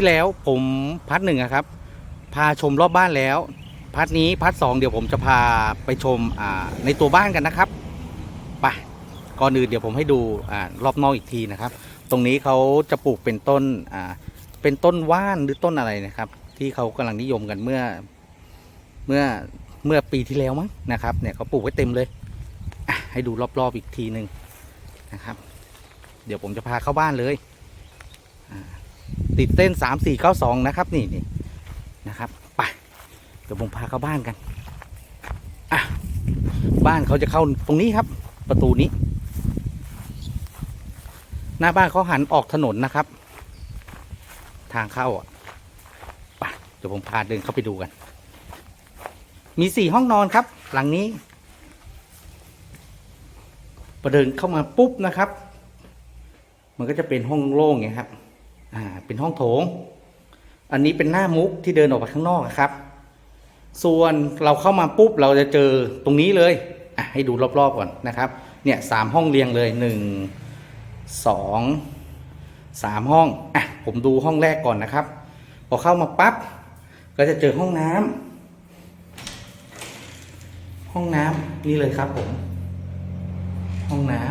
ที่แล้วผมพาร์ทหนึ่งครับ พาชมรอบบ้านแล้วพาร์ทนี้พาร์ทสองเดี๋ยวผมจะพาไปชมในตัวบ้านกันนะครับไปก่อนอื่นเดี๋ยวผมให้ดูอรอบนอกอีกทีนะครับ ตรงนี้เขาจะปลูกเป็นต้นเป็นต้นว่านหรือต้นอะไรนะครับ ที่เขากำลังนิยมกันเมื่อเมื่อเมื่อปีที่แล้วมั้งนะครับ เนี่ยเขาปลูกไว้เต็มเลยให้ดูรอบๆอีกทีหนึ่งนะครับ เดี๋ยวผมจะพาเข้าบ้านเลยอ่า ติดเต้นสามสี่เก้าสองนะครับ นี่นี่นะครับไปเดี๋ยวผมพาเข้าบ้านกันอะบ้านเขาจะเข้าตรงนี้ครับ ประตูนี้ หน้าบ้านเขาหันออกถนนนะครับ ทางเข้าอะไปเดี๋ยวผมพาเดินเข้าไปดูกัน มีสี่ห้องนอนครับ หลังนี้พอเดินเข้ามาปุ๊บนะครับ มันก็จะเป็นห้องโล่งไงครับ อ่าเป็นห้องโถง อันนี้เป็นหน้ามุกที่เดินออกไปข้างนอกอะครับ ส่วนเราเข้ามาปุ๊บเราจะเจอตรงนี้เลยอะให้ดูรอบๆก่อนนะครับ เนี่ยสามห้องเรียงเลยหนึ่งสองสามห้องอะผมดูห้องแรกก่อนนะครับ พอเข้ามาปั๊บก็จะเจอห้องน้ำห้องน้ำนี่เลยครับผม ห้องน้ำ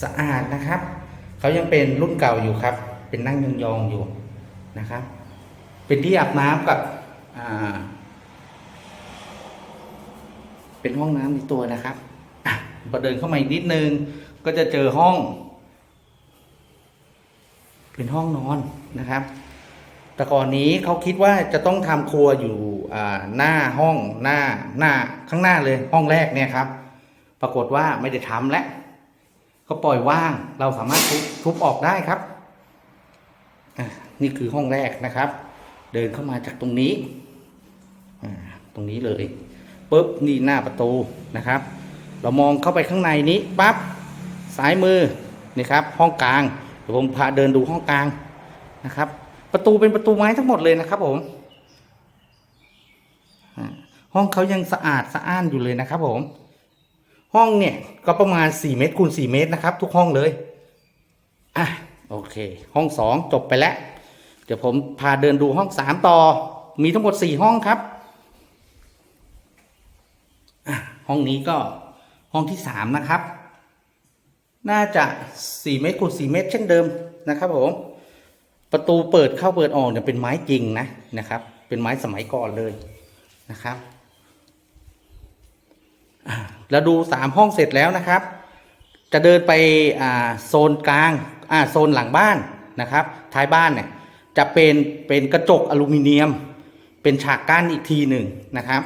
สะอาดนะครับ เขายังเป็นรุ่นเก่าอยู่ครับ เป็นนั่งยองๆอยู่นะครับ เป็นที่อาบน้ำกับเป็นห้องน้ำในตัวนะครับอพอเดินเข้ามาอีกนิดนึง ก็จะเจอห้อง เป็นห้องนอนนะครับแต่ก่อนนี้เขาคิดว่าจะต้องทำครัวอยู่หน้าห้องหน้าหน้าข้างหน้าเลยห้องแรกเนี่ยครับ ปรากฏว่าไม่ได้ทำแล้ว ก็ปล่อยว่างเราสามารถทุบทุบออกได้ครับนี่คือห้องแรกนะครับ เดินเข้ามาจากตรงนี้ตรงนี้เลยปุ๊บนี่หน้าประตูนะครับ เรามองเข้าไปข้างในนี้ปั๊บซ้ายมือนี่ครับ ห้องกลางเดี๋ยวผมพาเดินดูห้องกลางนะครับ ประตูเป็นประตูไม้ทั้งหมดเลยนะครับผมห้องเขายังสะอาดสะอ้านอยู่เลยนะครับผม ห้องเนี่ยก็ประมาณ 4 เมตรคูณ4เมตรนะครับ ทุกห้องเลย อะโอเค ห้อง 2 จบไปแล้ว เดี๋ยวผมพาเดินดูห้อง 3 ต่อ มีทั้งหมด 4 ห้องครับอะห้องนี้ก็ห้องที่ 3 นะครับ น่าจะ 4 เมตรคูณ4เมตร เช่นเดิมนะครับผมประตูเปิดเข้าเปิดออกเนี่ยเป็นไม้จริงนะนะครับ เป็นไม้สมัยก่อนเลยนะครับ แล้วดูสามห้องเสร็จแล้วนะครับ จะเดินไปโซนกลางโซนหลังบ้านนะครับ ท้ายบ้านเนี่ยจะเป็นเป็นกระจกอลูมิเนียม เป็นฉากกั้นอีกทีหนึ่งนะครับ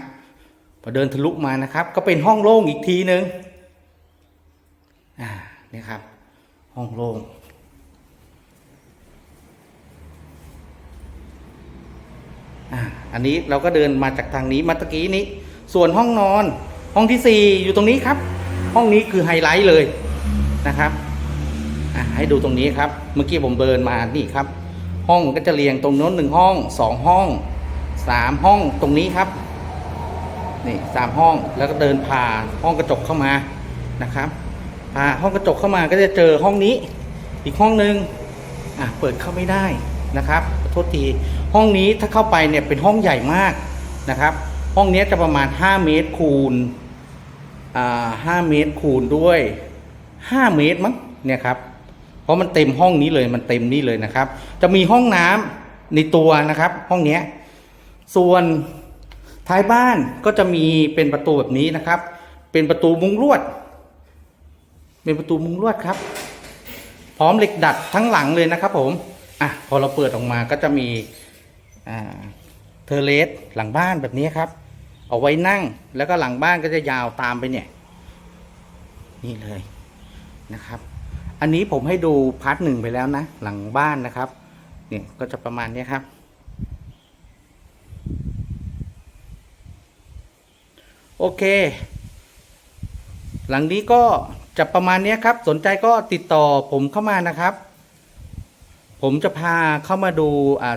พอเดินทะลุมานะครับ ก็เป็นห้องโล่งอีกทีหนึ่งอ่านี่ครับ ห้องโล่งอันนี้เราก็เดินมาจากทางนี้มาตะกี้นี้ ส่วนห้องนอน ห้องที่สี่อยู่ตรงนี้ครับ ห้องนี้คือไฮไลท์เลยนะครับให้ดูตรงนี้ครับ เมื่อกี้ผมเดินมานี่ครับ ห้องก็จะเรียงตรงโน้นหนึ่งห้องสองห้องสามห้องตรงนี้ครับนี่สามห้องแล้วก็เดินผ่าห้องกระจกเข้ามานะครับผ่าห้องกระจกเข้ามาก็จะเจอห้องนี้ อีกห้องหนึ่งอะเปิดเข้าไม่ได้นะครับขอโทษทีห้องนี้ถ้าเข้าไปเนี่ยเป็นห้องใหญ่มากนะครับ ห้องนี้จะประมาณ 5 เมตรคูณ อ่า5เมตรคูณด้วย5เมตรมั้งเนี่ยครับเพราะมันเต็มห้องนี้เลยมันเต็มนี่เลยนะครับ จะมีห้องน้ำในตัวนะครับ ห้องเนี้ยส่วนท้ายบ้านก็จะมีเป็นประตูแบบนี้นะครับ เป็นประตูมุงลวด เป็นประตูมุงลวดครับ พร้อมเหล็กดัดทั้งหลังเลยนะครับ ผมอะพอเราเปิดออกมาก็จะมีอ่าเทเลสหลังบ้านแบบนี้ครับ เอาไว้นั่ง แล้วก็หลังบ้านก็จะยาวตามไปเนี่ย นี่เลยนะครับ อันนี้ผมให้ดูพาร์ทหนึ่งไปแล้วนะ หลังบ้านนะครับ เนี่ยก็จะประมาณนี้ครับ โอเค หลังนี้ก็จะประมาณนี้ครับ สนใจก็ติดต่อผมเข้ามานะครับ ผมจะพาเข้ามาดู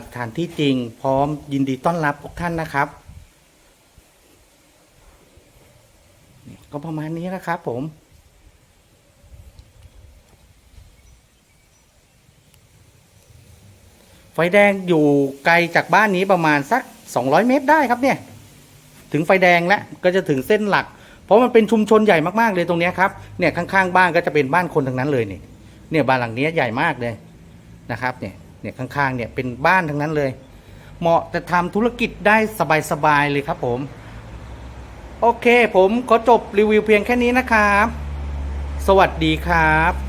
สถานที่จริง พร้อมยินดีต้อนรับทุกท่านนะครับนี่ ก็ประมาณนี้นะครับผม ไฟแดงอยู่ไกลจากบ้านนี้ประมาณสัก 200 เมตรได้ครับเนี่ย ถึงไฟแดงแล้วก็จะถึงเส้นหลัก เพราะมันเป็นชุมชนใหญ่มากๆเลยตรงนี้ครับ เนี่ยข้างๆบ้านก็จะเป็นบ้านคนทั้งนั้นเลยเนี่ยเนี่ยบ้านหลังนี้ใหญ่มากเลยนะครับเนี่ยเนี่ยข้างๆเนี่ยเป็นบ้านทั้งนั้นเลย เหมาะจะทำธุรกิจได้สบายๆเลยครับผม โอเค ผมขอจบรีวิวเพียงแค่นี้นะครับ สวัสดีครับ